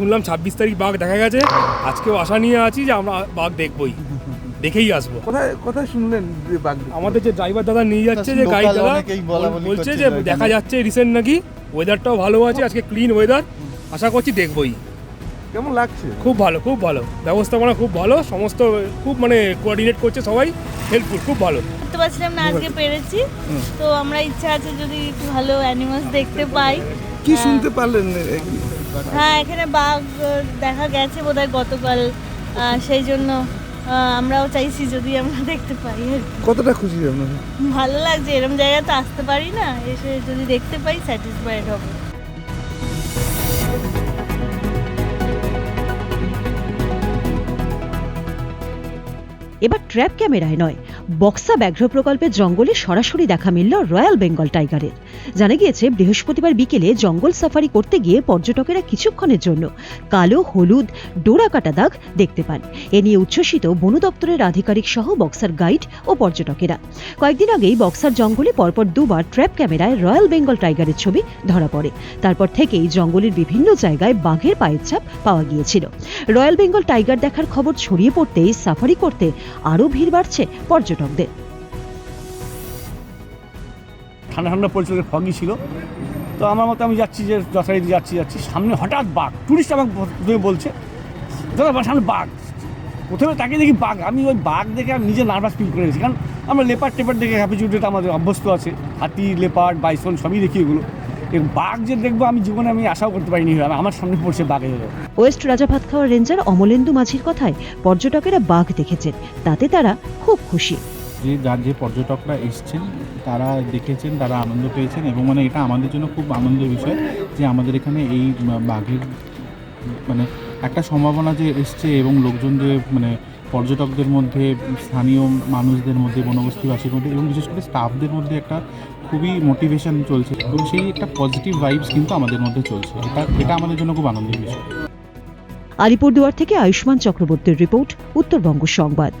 শুনলাম ছাব্বিশ তারিখ বাঘ দেখা গেছে। আজকেও আশা নিয়ে আছি যে আমরা বাঘ দেখবই। দেখেই আসব। কোথায় কোথায় শুনলেন যে বাঘ আমাদের যে ড্রাইভার দাদা নিয়ে যাচ্ছে যে গাড়ি দাদা বলছে যে দেখা যাচ্ছে রিসেন্ট নাকি। ওয়েদারটাও ভালো আছে আজকে ক্লিন ওয়েদার আশা করছি দেখবই। কেমন লাগছে? খুব ভালো খুব ভালো। ব্যবস্থাপনা খুব ভালো সমস্ত খুব মানে কোঅর্ডিনেট করছে সবাই। হেল্পফুল খুব ভালো। করতে পারছিলাম না আজকে পেরেছি। তো আমরা ইচ্ছা আছে যদি একটু ভালো অ্যানিমালস দেখতে পাই। কি শুনতে পারলেন হ্যাঁ এখানে বাঘ দেখা গেছে বোধহয় গতকাল। আহ, সেই জন্য আমরাও চাইছি যদি আমরা দেখতে পাই কতটা খুশি আপনারা ভালো লাগছে এরকম জায়গায় তো আসতে পারি না। এসে যদি দেখতে পাই স্যাটিসফাইড হবে। এবার ট্র্যাপ ক্যামেরায় নয় বক্সা ব্যাঘ্র প্রকল্পের জঙ্গলে সরাসরি দেখা মিলল রয়্যাল বেঙ্গল টাইগারের। জানা গিয়েছে, বৃহস্পতিবার বিকেলে জঙ্গল সাফারি করতে গিয়ে পর্যটকেরা কিছুক্ষণের জন্য কালো, হলুদ ডোরা কাটা দাগ দেখতে পান। এ নিয়ে উচ্ছ্বসিত বন দপ্তরের আধিকারিক সহ বক্সার গাইড ও পর্যটকেরা। কয়েকদিন আগেই বক্সার জঙ্গলে পরপর দুবার ট্র্যাপ ক্যামেরায় রয়্যাল বেঙ্গল টাইগারের ছবি ধরা পড়ে। তারপর থেকেই জঙ্গলের বিভিন্ন জায়গায় বাঘের পায়ের ছাপ পাওয়া গিয়েছিল। রয়্যাল বেঙ্গল টাইগার দেখার খবর ছড়িয়ে পড়তেই সাফারি করতে আরও ভিড় বাড়ছে পর্যটকদের। ঠান্ডা ঠান্ডা পড়ছিল ফগি ছিল। তো আমার মতো আমি যাচ্ছি যে, যথারীতি যাচ্ছি যাচ্ছি। সামনে হঠাৎ বাঘ টুরিস্ট আমাকে বলছে, দাদা সামনে বাঘ। প্রথমে তাকে দেখি বাঘ। আমি ওই বাঘ দেখে আমি নিজে নার্ভাস ফিল করে গেছি। কারণ আমরা লেপার টেপার দেখে হ্যাপিচুডিটা আমাদের অভ্যস্ত আছে। হাতি লেপার্ড বাইসন সবই দেখি এগুলো। বাঘ যে দেখব আমি জীবনে আমি আশাও করতে পারিনি আমি আমার সামনে পড়ছে বাঘ রাজা ওয়েস্ট রাজাভাতখাওয়ার রেঞ্জার অমলেন্দু মাঝির কথায় পর্যটকেরা বাঘ দেখেছেন তাতে তারা খুব খুশি। যে যার যে পর্যটকরা এসছেন তারা দেখেছেন তারা আনন্দ পেয়েছেন এবং মানে এটা আমাদের জন্য খুব আনন্দের বিষয় যে আমাদের এখানে এই বাঘের মানে একটা সম্ভাবনা যে এসছে এবং লোকজন যে মানে পর্যটকদের মধ্যে, স্থানীয় মানুষদের মধ্যে বনবস্তিবাসীর মধ্যে এবং বিশেষ করে স্টাফদের মধ্যে একটা খুবই মোটিভেশন চলছে এবং সেই একটা পজিটিভ ভাইবস কিন্তু আমাদের মধ্যে চলছে। এটা এটা আমাদের জন্য খুব আনন্দের বিষয়। আলিপুরদুয়ার থেকে আয়ুষ্মান চক্রবর্তীর রিপোর্ট, উত্তরবঙ্গ সংবাদ।